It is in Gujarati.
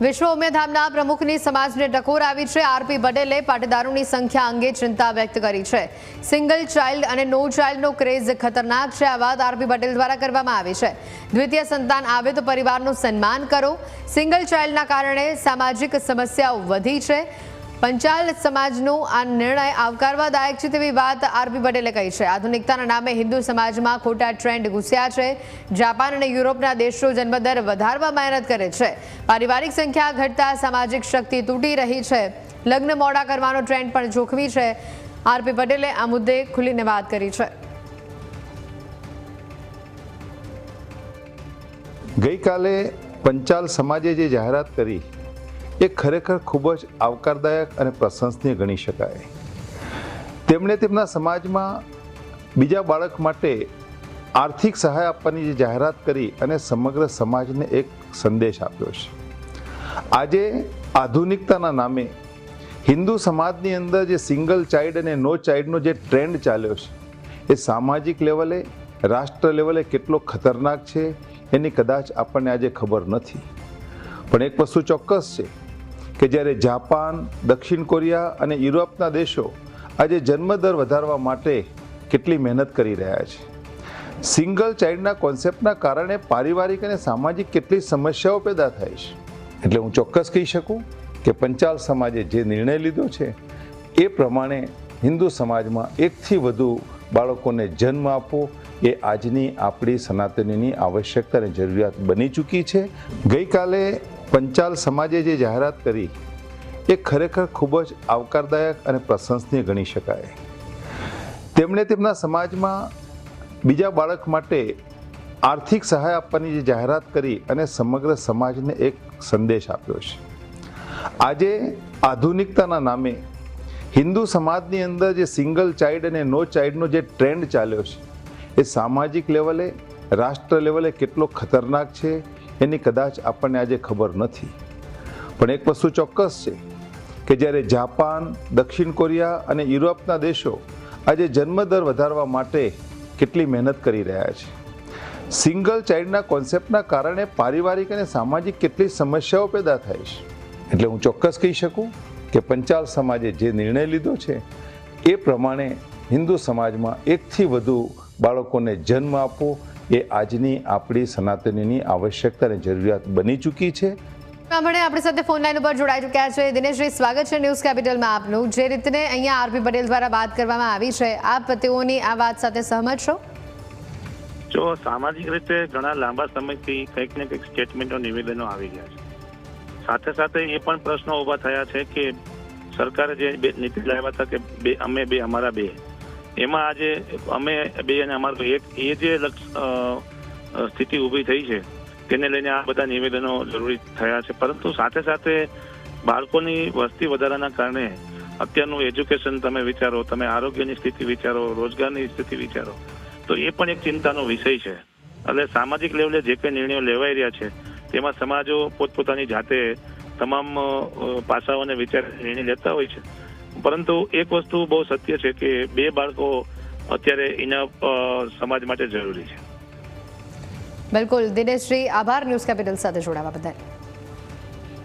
વિશ્વ ઉમેધામના પ્રમુખની સમાજને ટકોર આવી છે. આરપી પટેલે પાટીદારોની સંખ્યા અંગે ચિંતા વ્યક્ત કરી છે. સિંગલ ચાઇલ્ડ અને નો ચાઇલ્ડનો ક્રેઝ ખતરનાક છે. આ વાત આરપી પટેલ દ્વારા કરવામાં આવી છે. દ્વિતીય સંતાન આવે તો પરિવારનું સન્માન કરો. સિંગલ ચાઇલ્ડના કારણે સામાજિક સમસ્યાઓ વધી છે. પંચાલ સમાજનો આ નિર્ણય આવકારવાદાયક છે તેવી વાત આરપી પટેલે કહી છે. આધુનિકતાના નામે હિન્દુ સમાજમાં ખોટા ટ્રેન્ડ ઘૂસ્યા છે. જાપાન અને યુરોપના દેશો જન્મદર વધારવા મહેનત કરે છે. પારિવારિક સંખ્યા ઘટતા સામાજિક શક્તિ તૂટી રહી છે. લગ્ન મોડા કરવાનો ટ્રેન્ડ પણ જોખમી છે. આરપી પટેલે આ મુદ્દે ખુલીને વાત કરી છે. ગઈકાલે પંચાલ સમાજે જે જાહેરાત કરી એ ખરેખર ખૂબ જ આવકારદાયક અને પ્રશંસનીય ગણી શકાય. તેમણે તેમના સમાજમાં બીજા બાળક માટે આર્થિક સહાય આપવાની જે જાહેરાત કરી અને સમગ્ર સમાજને એક સંદેશ આપ્યો છે. આજે આધુનિકતાના નામે હિન્દુ સમાજની અંદર જે સિંગલ ચાઇલ્ડ અને નો ચાઇલ્ડનો જે ટ્રેન્ડ ચાલ્યો છે, એ સામાજિક લેવલે, રાષ્ટ્ર લેવલે કેટલો ખતરનાક છે એની કદાચ આપણને આજે ખબર નથી. પણ એક વસ્તુ ચોક્કસ છે કે જ્યારે જાપાન, દક્ષિણ કોરિયા અને યુરોપના દેશો આજે જન્મદર વધારવા માટે કેટલી મહેનત કરી રહ્યા છે. સિંગલ ચાઇલ્ડના કોન્સેપ્ટના કારણે પારિવારિક અને સામાજિક કેટલી સમસ્યાઓ પેદા થાય છે. એટલે હું ચોક્કસ કહી શકું કે પંચાલ સમાજે જે નિર્ણય લીધો છે, એ પ્રમાણે હિન્દુ સમાજમાં એકથી વધુ બાળકોને જન્મ આપવો એ આજની આપણી સનાતનીની આવશ્યકતા અને જરૂરિયાત બની ચૂકી છે. ગઈકાલે પંચાલ સમાજે જે જાહેરાત કરી, એ ખરેખર ખૂબ જ આવકારદાયક અને પ્રશંસનીય ગણી શકાય. તેમણે તેમના સમાજમાં બીજા બાળક માટે આર્થિક સહાય આપવાની જે જાહેરાત કરી અને સમગ્ર સમાજને એક સંદેશ આપ્યો છે. આજે આધુનિકતાના નામે હિન્દુ સમાજની અંદર જે સિંગલ ચાઇલ્ડ અને નો ચાઇલ્ડનો જે ટ્રેન્ડ ચાલ્યો છે, એ સામાજિક લેવલે, રાષ્ટ્ર લેવલે કેટલો ખતરનાક છે એની કદાચ આપણને આજે ખબર નથી. પણ એક વસ્તુ ચોક્કસ છે કે જ્યારે જાપાન, દક્ષિણ કોરિયા અને યુરોપના દેશો આજે જન્મદર વધારવા માટે કેટલી મહેનત કરી રહ્યા છે. સિંગલ ચાઇલ્ડના કોન્સેપ્ટના કારણે પારિવારિક અને સામાજિક કેટલી સમસ્યાઓ પેદા થાય છે. એટલે હું ચોક્કસ કહી શકું કે પંચાલ સમાજે જે નિર્ણય લીધો છે, એ પ્રમાણે હિન્દુ સમાજમાં એકથી વધુ બાળકોને જન્મ આપવો એ આજની આપણી સનાતનીની આવશ્યકતા અને જરૂરિયાત બની ચૂકી છે. હમણાં આપણી સાથે ફોન લાઈન ઉપર જોડાઈ ચૂક્યા છે. દિનેશજી સ્વાગત છે ન્યૂઝ કેપિટલમાં આપનું. જે રીતને અહીંયા આરપી પટેલ દ્વારા વાત કરવામાં આવી છે આપ તેઓની આ વાત સાથે સહમત છો? જો સામાજિક રીતે ઘણા લાંબા સમયથી કંઈક ને કંઈક સ્ટેટમેન્ટો નિવેદનો આવી ગયા છે. સાથે સાથે એ પણ પ્રશ્નો ઊભા થયા છે કે સરકારે જે બે નીતિ લાવ્યા હતા કે બે અમે બે અમારા બે. એમાં આજે અમે બે અને અમારું એક, એ જે સ્થિતિ ઊભી થઈ છે, તેને લઈને આ બધા નિવેદનો જરૂરી થયા છે. પરંતુ સાથે સાથે બાળકોની વસ્તી વધારાના કારણે અત્યારનું એજ્યુકેશન તમે વિચારો, તમે આરોગ્યની સ્થિતિ વિચારો, રોજગારની સ્થિતિ વિચારો, તો એ પણ એક ચિંતાનો વિષય છે. એટલે સામાજિક લેવલે જે કંઈ નિર્ણયો લેવાઈ રહ્યા છે, તેમાં સમાજો પોતપોતાની જાતે તમામ પાસાઓને વિચાર નિર્ણય લેતા હોય છે. પરંતુ એક વસ્તુ બહુ સત્ય છે કે બે બાળકો અત્યારે એના સમાજ માટે જરૂરી છે. બિલકુલ. દિનેશજી, આભાર ન્યૂઝ કેપિટલ સાથે જોડાવા બદલ.